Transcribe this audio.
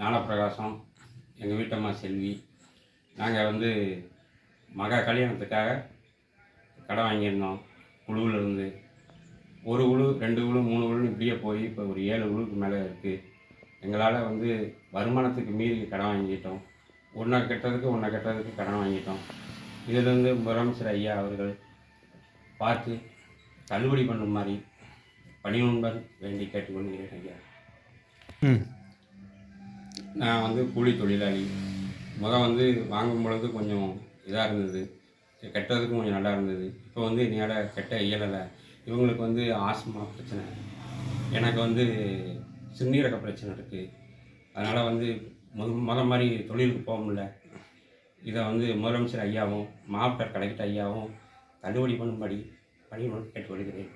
ஞானப்பிரகாசம் எங்கள் வீட்டம்மா செல்வி. நாங்கள் வந்து மக கல்யாணத்துக்காக கடன் வாங்கியிருந்தோம் குழுவிலிருந்து. ஒரு குழு ரெண்டு குழு மூணு குழு இப்படியே போய் இப்போ ஒரு ஏழு குழுக்கு மேலே இருக்குது எங்களால் வந்து வருமானத்துக்கு மீறி கடன் வாங்கிட்டோம். ஒன்றை கெட்டதுக்கு ஒன்றை கெட்டதுக்கு கடன் வாங்கிட்டோம். இதிலிருந்து முதலமைச்சர் ஐயா அவர்கள் பார்த்து தள்ளுபடி பண்ணும் மாதிரி பணியுடன் வேண்டி கேட்டுக்கொள்கிறேன் ஐயா. நான் வந்து கூலி தொழிலாளி. முதல் வந்து வாங்கும் பொழுது கொஞ்சம் இதாக இருந்தது. கெட்டதுக்கும் கொஞ்சம் நல்லா இருந்தது. இப்போ வந்து என்னால் கெட்ட இயலலை. இவங்களுக்கு வந்து ஆஸ்மா பிரச்சனை. எனக்கு வந்து சிறுநீரக பிரச்சனை இருக்குது அதனால் வந்து முத முத மாதிரி தொழிலுக்கு போக முடியல. இதை வந்து முதலமைச்சர் ஐயாவும் மாவட்ட கலெக்டர் ஐயாவும் தள்ளுபடி பண்ணும்படி பணியுடன் வருகிறேன்